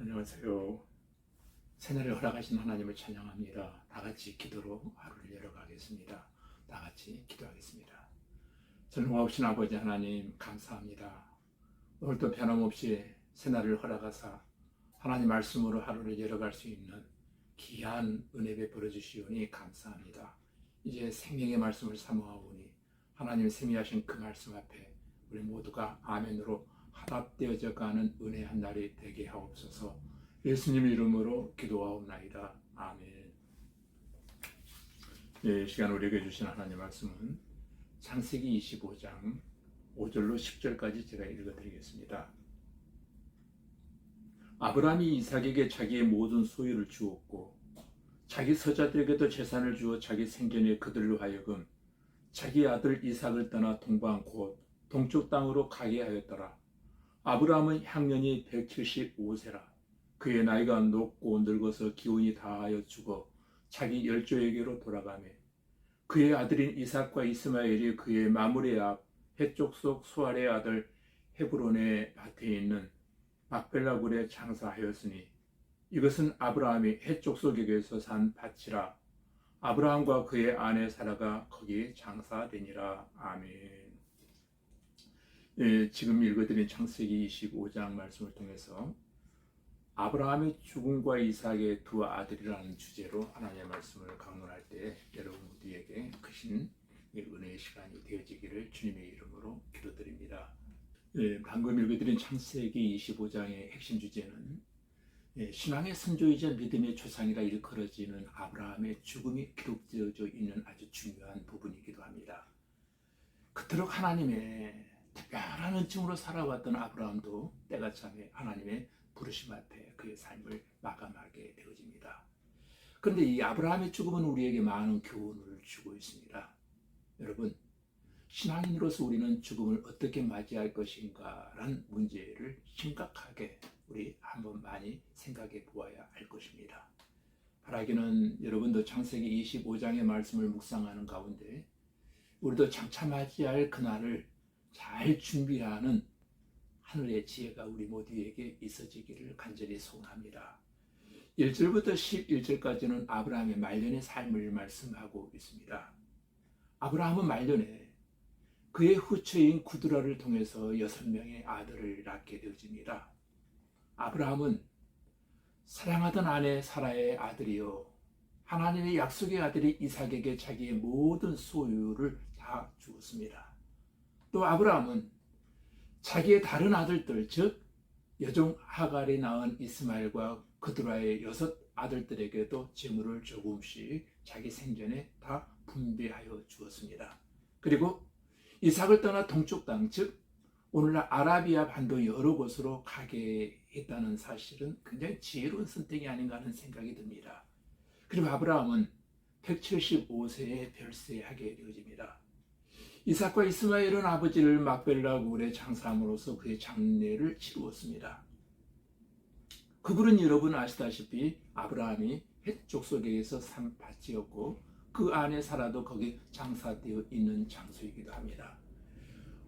안녕하세요. 새날을 허락하신 하나님을 찬양합니다. 다 같이 기도로 하루를 열어가겠습니다. 다 같이 기도하겠습니다. 전능하신 아버지 하나님 감사합니다. 오늘도 변함없이 새날을 허락하사 하나님 말씀으로 하루를 열어갈 수 있는 귀한 은혜 베풀어 주시오니 감사합니다. 이제 생명의 말씀을 사모하오니 하나님 생미하신 그 말씀 앞에 우리 모두가 아멘으로 화답되어져 가는 은혜 한 날이 되게 하옵소서. 예수님 이름으로 기도하옵나이다. 아멘. 예, 시간 우리에게 주신 하나님 말씀은 창세기 25장 5절로 10절까지 제가 읽어드리겠습니다. 아브라함이 이삭에게 자기의 모든 소유를 주었고 자기 서자들에게도 재산을 주어 자기 생전에 그들로 하여금 자기 아들 이삭을 떠나 동방 곧 동쪽 땅으로 가게 하였더라. 아브라함은 향년이 175세라. 그의 나이가 높고 늙어서 기운이 다하여 죽어 자기 열조에게로 돌아가매 그의 아들인 이삭과 이스마엘이 그의 마무리 앞 해쪽 속 수알의 아들 헤브론의 밭에 있는 막벨라굴에 장사하였으니 이것은 아브라함이 해쪽 속에게서 산 밭이라 아브라함과 그의 아내 사라가 거기에 장사되니라 아멘. 예, 지금 읽어드린 창세기 25장 말씀을 통해서 아브라함의 죽음과 이삭의 두 아들이라는 주제로 하나님의 말씀을 강론할 때 여러분 모두에게 크신 은혜의 시간이 되어지기를 주님의 이름으로 기도드립니다. 예, 방금 읽어드린 창세기 25장의 핵심 주제는 예, 신앙의 선조이자 믿음의 조상이라 일컬어지는 아브라함의 죽음이 기록되어져 있는 아주 중요한 부분이기도 합니다. 그토록 하나님의 특별한 은총으로 살아왔던 아브라함도 때가 참에 하나님의 부르심 앞에 그의 삶을 마감하게 되어집니다. 그런데 이 아브라함의 죽음은 우리에게 많은 교훈을 주고 있습니다. 여러분, 신앙인으로서 우리는 죽음을 어떻게 맞이할 것인가라는 문제를 심각하게 우리 한번 많이 생각해 보아야 할 것입니다. 바라기는 여러분도 창세기 25장의 말씀을 묵상하는 가운데 우리도 장차 맞이할 그날을 잘 준비하는 하늘의 지혜가 우리 모두에게 있어지기를 간절히 소원합니다. 1절부터 11절까지는 아브라함의 말년의 삶을 말씀하고 있습니다. 아브라함은 말년에 그의 후처인 구드라를 통해서 여섯 명의 아들을 낳게 되어집니다. 아브라함은 사랑하던 아내 사라의 아들이요 하나님의 약속의 아들이 이삭에게 자기의 모든 소유를 다 주었습니다. 또 아브라함은 자기의 다른 아들들 즉 여종 하갈이 낳은 이스마엘과 그드라의 여섯 아들들에게도 재물을 조금씩 자기 생전에 다 분배하여 주었습니다. 그리고 이삭을 떠나 동쪽 땅, 즉 오늘날 아라비아 반도 여러 곳으로 가게 했다는 사실은 굉장히 지혜로운 선택이 아닌가 하는 생각이 듭니다. 그리고 아브라함은 175세에 별세하게 되어집니다. 이삭과 이스마엘은 아버지를 막벨라 굴에 장사함으로써 그의 장례를 치루었습니다. 그분은 여러분 아시다시피 아브라함이 헷 족 속에서 산 밭이었고 그 안에 살아도 거기 장사되어 있는 장소이기도 합니다.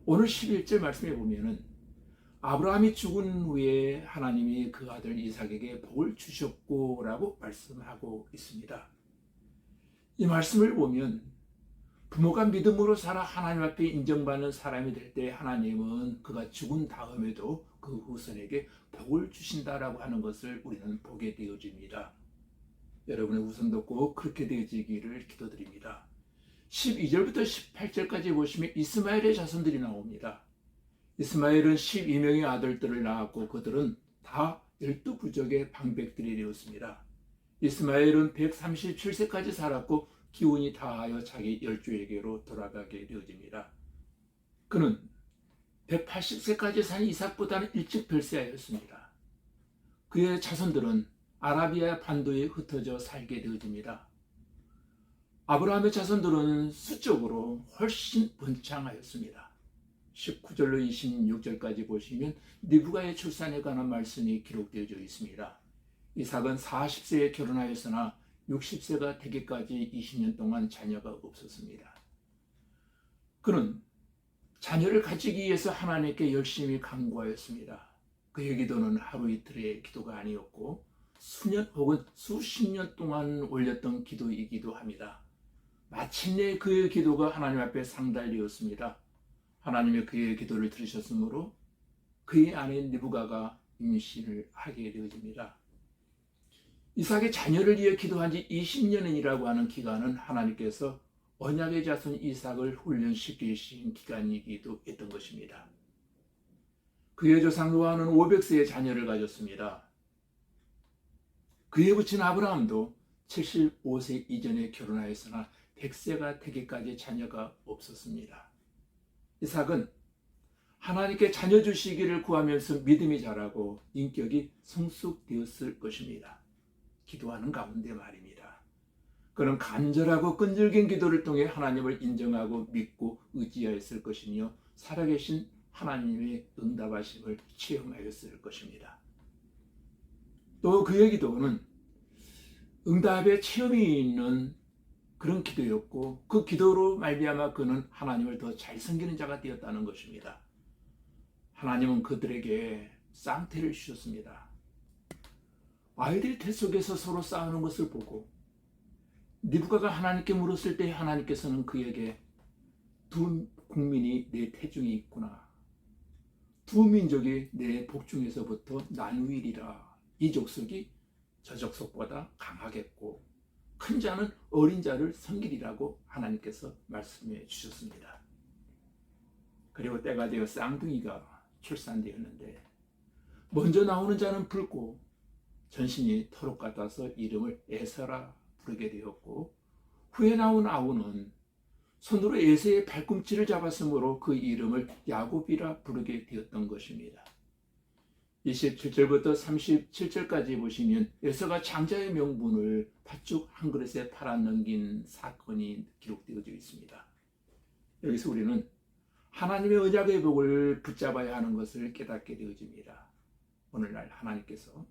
오늘 11절 말씀에 보면은 아브라함이 죽은 후에 하나님이 그 아들 이삭에게 복을 주셨고라고 말씀하고 있습니다. 이 말씀을 보면 부모가 믿음으로 살아 하나님 앞에 인정받는 사람이 될 때 하나님은 그가 죽은 다음에도 그 후손에게 복을 주신다라고 하는 것을 우리는 보게 되어집니다. 여러분의 후손도 꼭 그렇게 되어지기를 기도드립니다. 12절부터 18절까지 보시면 이스마엘의 자손들이 나옵니다. 이스마엘은 12명의 아들들을 낳았고 그들은 다 12부족의 방백들이 되었습니다. 이스마엘은 137세까지 살았고 기운이 다하여 자기 열주에게로 돌아가게 되어집니다. 그는 180세까지 산 이삭보다는 일찍 별세하였습니다. 그의 자손들은 아라비아 반도에 흩어져 살게 되어집니다. 아브라함의 자손들은 수적으로 훨씬 번창하였습니다. 19절로 26절까지 보시면 니부가의 출산에 관한 말씀이 기록되어 있습니다. 이삭은 40세에 결혼하였으나 60세가 되기까지 20년 동안 자녀가 없었습니다. 그는 자녀를 가지기 위해서 하나님께 열심히 간구하였습니다. 그의 기도는 하루 이틀의 기도가 아니었고 수년 혹은 수십 년 동안 올렸던 기도이기도 합니다. 마침내 그의 기도가 하나님 앞에 상달되었습니다. 하나님의 그의 기도를 들으셨으므로 그의 아내 니부가가 임신을 하게 되어집니다. 이삭의 자녀를 위해 기도한 지 20년이라고 하는 기간은 하나님께서 언약의 자손 이삭을 훈련시키신 기간이기도 했던 것입니다. 그의 조상 노아는 500세의 자녀를 가졌습니다. 그의 부친 아브라함도 75세 이전에 결혼하였으나 100세가 되기까지 자녀가 없었습니다. 이삭은 하나님께 자녀 주시기를 구하면서 믿음이 자라고 인격이 성숙되었을 것입니다. 기도하는 가운데 말입니다. 그는 간절하고 끈질긴 기도를 통해 하나님을 인정하고 믿고 의지하였을 것이며 살아계신 하나님의 응답하심을 체험하였을 것입니다. 또 그의 기도는 응답의 체험이 있는 그런 기도였고 그 기도로 말미암아 그는 하나님을 더 잘 섬기는 자가 되었다는 것입니다. 하나님은 그들에게 쌍태를 주셨습니다. 태 속에서 서로 싸우는 것을 보고 니부가가 하나님께 물었을 때 하나님께서는 그에게 두 국민이 내 태중에 있구나. 두 민족이 내 복중에서부터 나누이리라. 이 족속이 저 족속보다 강하겠고 큰 자는 어린 자를 섬기리라고 하나님께서 말씀해 주셨습니다. 그리고 때가 되어 쌍둥이가 출산되었는데 먼저 나오는 자는 붉고 전신이 털옷 같아서 이름을 에서라 부르게 되었고 후에 나온 아우는 손으로 에서의 발꿈치를 잡았으므로 그 이름을 야곱이라 부르게 되었던 것입니다. 27절부터 37절까지 보시면 에서가 장자의 명분을 팥죽 한 그릇에 팔아 넘긴 사건이 기록되어져 있습니다. 여기서 우리는 하나님의 언약의 복을 붙잡아야 하는 것을 깨닫게 되어집니다. 오늘날 하나님께서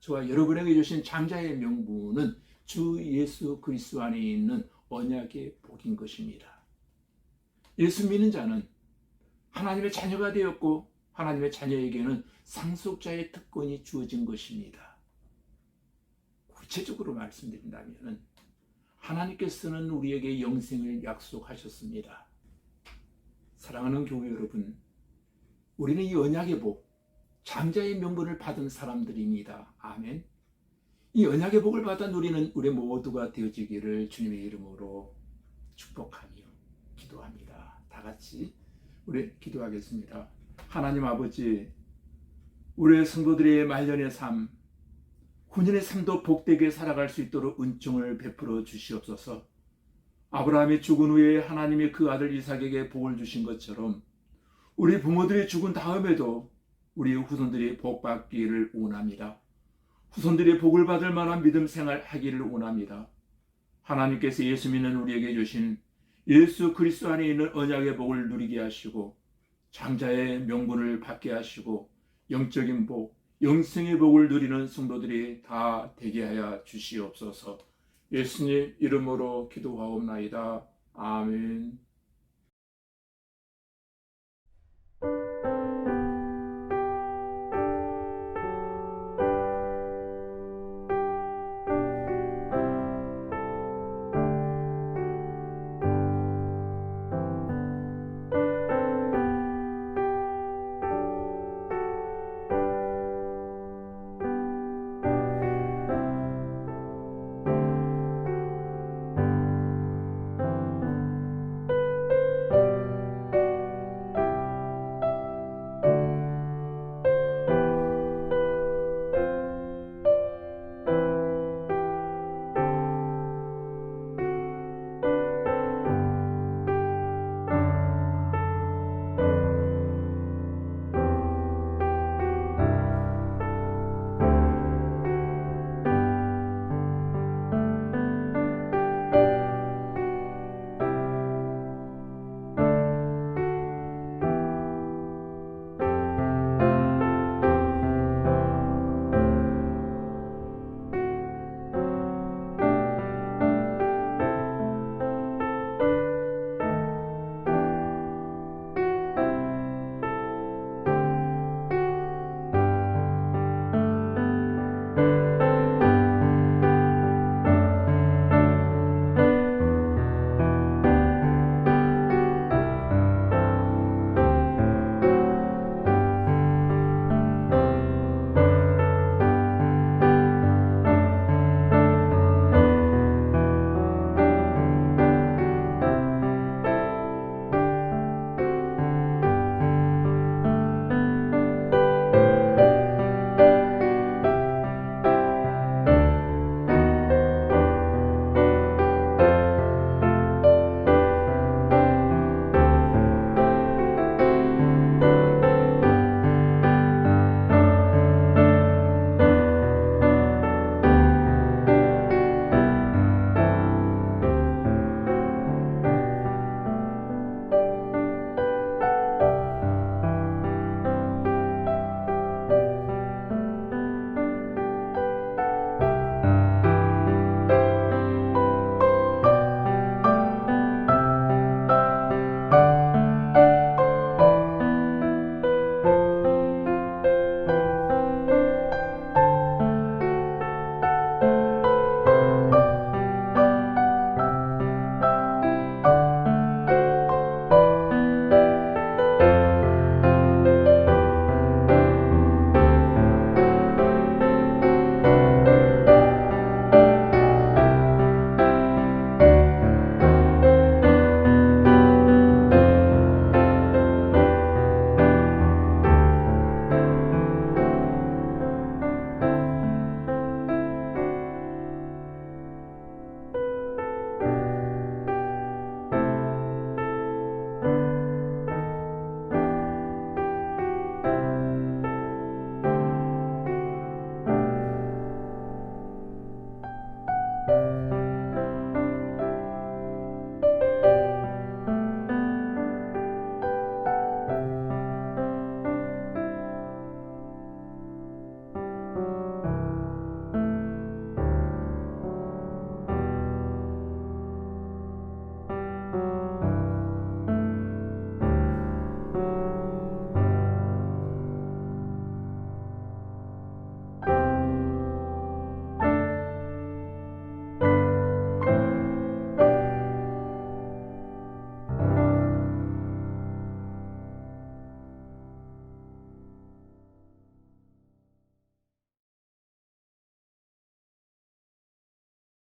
저와 여러분에게 주신 장자의 명분은 주 예수 그리스도 안에 있는 언약의 복인 것입니다. 예수 믿는 자는 하나님의 자녀가 되었고 하나님의 자녀에게는 상속자의 특권이 주어진 것입니다. 구체적으로 말씀드린다면 하나님께서는 우리에게 영생을 약속하셨습니다. 사랑하는 교회 여러분, 우리는 이 언약의 복, 장자의 명분을 받은 사람들입니다. 아멘. 이 언약의 복을 받은 우리는 우리 모두가 되어지기를 주님의 이름으로 축복하며 기도합니다. 다 같이 우리 기도하겠습니다. 하나님 아버지, 우리의 성도들의 말년의 삶, 훈련의 삶도 복되게 살아갈 수 있도록 은총을 베풀어 주시옵소서. 아브라함이 죽은 후에 하나님이 그 아들 이삭에게 복을 주신 것처럼 우리 부모들이 죽은 다음에도 우리 후손들이 복 받기를 원합니다. 후손들이 복을 받을 만한 믿음 생활 하기를 원합니다. 하나님께서 예수 믿는 우리에게 주신 예수 그리스도 안에 있는 언약의 복을 누리게 하시고 장자의 명분을 받게 하시고 영적인 복, 영생의 복을 누리는 성도들이 다 되게 하여 주시옵소서. 예수님 이름으로 기도하옵나이다. 아멘.